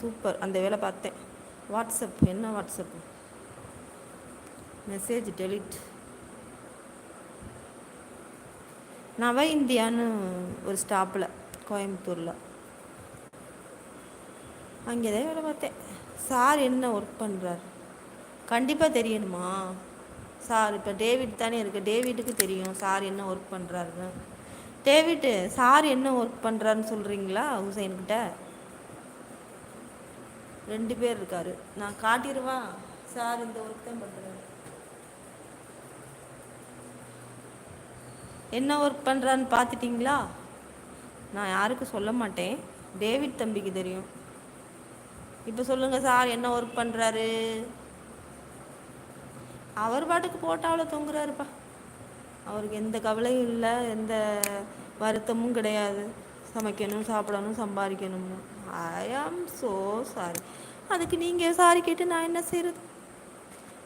Super. அந்த வேலை பார்த்தேன். வாட்ஸ்அப் என்ன வாட்ஸ்அப் மெசேஜ் டெலிட் நவ இந்தியான்னு ஒரு ஸ்டாப்பில் கோயம்புத்தூரில். அங்கே தான் வேலை பார்த்தேன். சார் என்ன ஒர்க் பண்ணுறார் கண்டிப்பாக தெரியணுமா? சார் இப்போ டேவிட் தானே இருக்குது டேவிட்டுக்கு தெரியும் சார் என்ன ஒர்க் பண்ணுறாருன்னு டேவிட்டு சார் என்ன ஒர்க் பண்ணுறாருன்னு சொல்கிறீங்களா ஹுசைன்கிட்ட ரெண்டு பேர் இருக்காரு. நான் காட்டிடுவா? சார் இந்த ஒர்க் தான் பண்ணுறாரு என்ன ஒர்க் பண்ணுறான்னு பார்த்துட்டிங்களா? நான் யாருக்கும் சொல்ல மாட்டேன். டேவிட் தம்பிக்கு தெரியும். இப்போ சொல்லுங்கள் சார் என்ன ஒர்க் பண்ணுறாரு அவர் பாட்டுக்கு போட்டாவில் தொங்குறாருப்பா. அவருக்கு எந்த கவலையும் இல்லை எந்த வருத்தமும் கிடையாது. சமைக்கணும் சாப்பிடணும் சம்பாதிக்கணும்னு. ஐ ஆம் ஸோ சாரி அதுக்கு நீங்கள் சாரி கேட்டு நான் என்ன செய்கிறது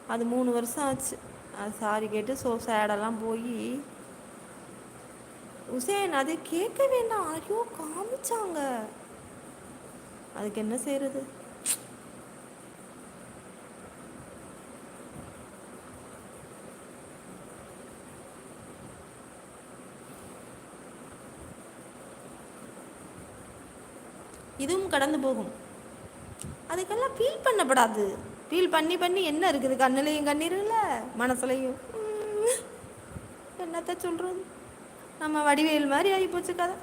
அது மூணு வருஷம் ஆச்சு. அது சாரி கேட்டு ஸோ சேடெல்லாம் போய் உசேன் அது கேட்க வேண்டாம். ஐயோ காமிச்சாங்க. அதுக்கு என்ன செய்கிறது இதுவும் கடந்து போகும். அதுக்கெல்லாம் ஃபீல் பண்ணப்படாது. ஃபீல் பண்ணி பண்ணி என்ன இருக்குது? கண்ணுலையும் கண்ணீர் இல்லை மனசுலையும். என்னத்த சொல்கிறது நம்ம வடிவேல் மாதிரி ஆகிப்போச்சு கதை.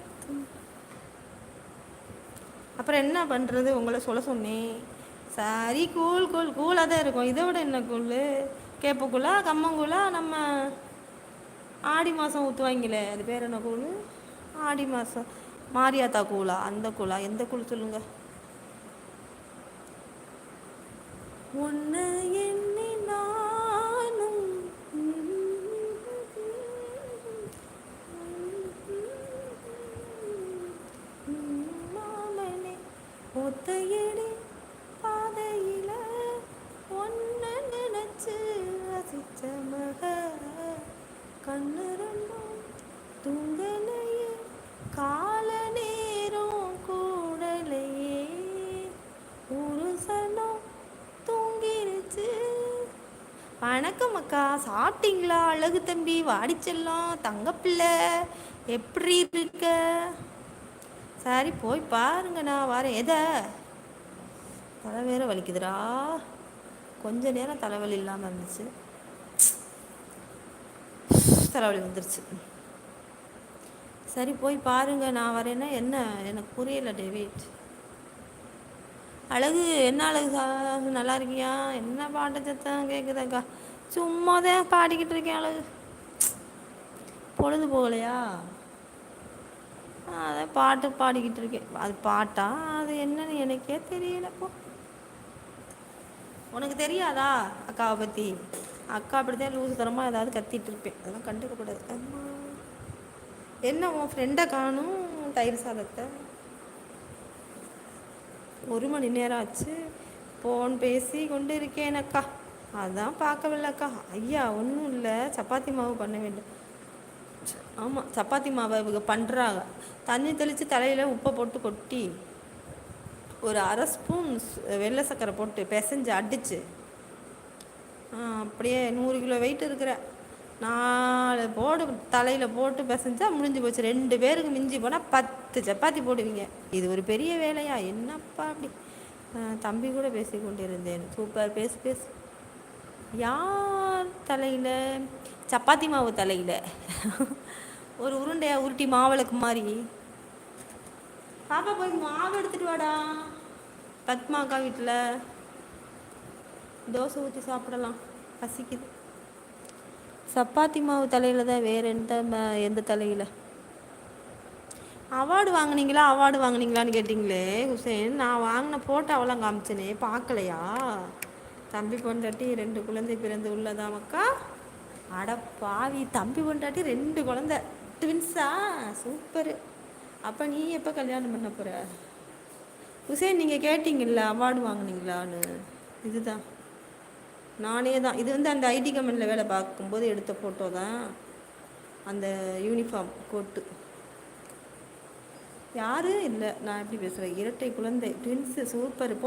அப்புறம் என்ன பண்ணுறது உங்களை சொல்ல சொன்னேன். சரி கூழ் கூழ் கூலாக தான் இருக்கும். இதை விட என்ன கூழ் கேப்பக்கூழா கம்மங்கூழா நம்ம ஆடி மாதம் ஊற்றுவாங்களே அது பேர் என்ன கூழ் ஆடி மாதம் மாரியாத்தா கூழா அந்த கூழா எந்த கூழ் சொல்லுங்க? உன்னை எண்ணி நானும் மாமனே ஒத்தையடி பாதையில ஒன்ன நினைச்சு ரசிச்ச மக. கண்ணு ரெண்டும் தூங்கலையே வணக்கம் அக்கா சாப்பிட்டீங்களா? அழகு தம்பி வாடிச்செல்லாம் தங்கப்பிள்ளை எப்படி இருக்க? சரி போய் பாருங்க நான் வரேன். எதை? தலை வேற வலிக்குதுடா. கொஞ்ச நேரம் தலைவலி இல்லாமல் இருந்துச்சு. தலைவலி வந்துருச்சு. சரி போய் பாருங்க நான் வரேன்னா என்ன? எனக்கு புரியல டேவிட். அழகு என்ன அழகு சா- நல்லா இருக்கியா? என்ன பாட்டு சத்தம் கேட்குதாக்கா சும்மா தான் பாடிக்கிட்டு இருக்கேன் அழகு. பொழுது போகலையா? அதான் பாட்டு பாடிக்கிட்டு இருக்கேன். அது பாட்டா? அது என்னன்னு எனக்கே தெரியலப்போ உனக்கு தெரியாதா அக்காவை பற்றி அக்கா அப்படிதான் லூசு தரமாக ஏதாவது கத்திட்டு இருப்பேன். அதெல்லாம் கண்டுக்கக்கூடாது. என்ன உன் ஃப்ரெண்டை காணும்? தயிர் சாதத்தை? ஒரு மணி நேரம் ஆச்சு. ஃபோன் பேசி கொண்டு இருக்கேன் அக்கா. அதான் பார்க்கவில்லைக்கா. ஐயா ஒன்றும் இல்லை. சப்பாத்தி மாவு பண்ண வேண்டும். ஆமாம் சப்பாத்தி மாவை இவங்க பண்ணுறாங்க தண்ணி தெளித்து தலையில் உப்பை போட்டு கொட்டி ஒரு அரை ஸ்பூன் வெள்ளை சர்க்கரை போட்டு பிசைஞ்சு அடிச்சு. அப்படியே நூறு கிலோ வெயிட் இருக்கிற. நாலு போடு தலையில் போட்டு பிசைஞ்சா முடிஞ்சு போச்சு. ரெண்டு பேருக்கு மிஞ்சி போனால் பத்து சப்பாத்தி போடுவீங்க. இது ஒரு பெரிய வேலையா? என்னப்பா அப்படி? தம்பி கூட பேசி கொண்டிருந்தேன். சூப்பர். பேசு பேசு. யார் தலையில்? சப்பாத்தி மாவு தலையில். ஒரு உருண்டையா உருட்டி மாவிளக்கு மாதிரி. பாப்பா போய் மாவு எடுத்துகிட்டு வாடா. பத்மாக்கா வீட்டில் தோசை ஊற்றி சாப்பிடலாம். பசிக்குது. சப்பாத்தி மாவு தலையில் தான் வேறு எந்த ம- எந்த தலையில்? அவார்டு வாங்கினீங்களா? அவார்டு வாங்கினீங்களான்னு கேட்டிங்களே ஹுசேன். நான் வாங்கின ஃபோட்டோவெல்லாம் காமிச்சனே பார்க்கலையா? தம்பி பொண்டாட்டி ரெண்டு குழந்தை பிறந்து உள்ளதா மக்கா? அட பாவி தம்பி பொண்டாட்டி ரெண்டு குழந்தை. ட்வின்ஸா சூப்பரு. அப்போ நீ எப்போ கல்யாணம் பண்ண போகிற ஹுசேன் நீங்கள் கேட்டிங்கல்ல அவார்டு வாங்குனீங்களான்னு. இதுதான். நானே தான். இது வந்து அந்த ஐடி கம்பெனியில் வேலை பார்க்கும்போது எடுத்த ஃபோட்டோ தான். அந்த யூனிஃபார்ம் கோட்டு யாரும் இல்லை. நான் எப்படி பேசுகிறேன் இரட்டை குழந்தை. Twins super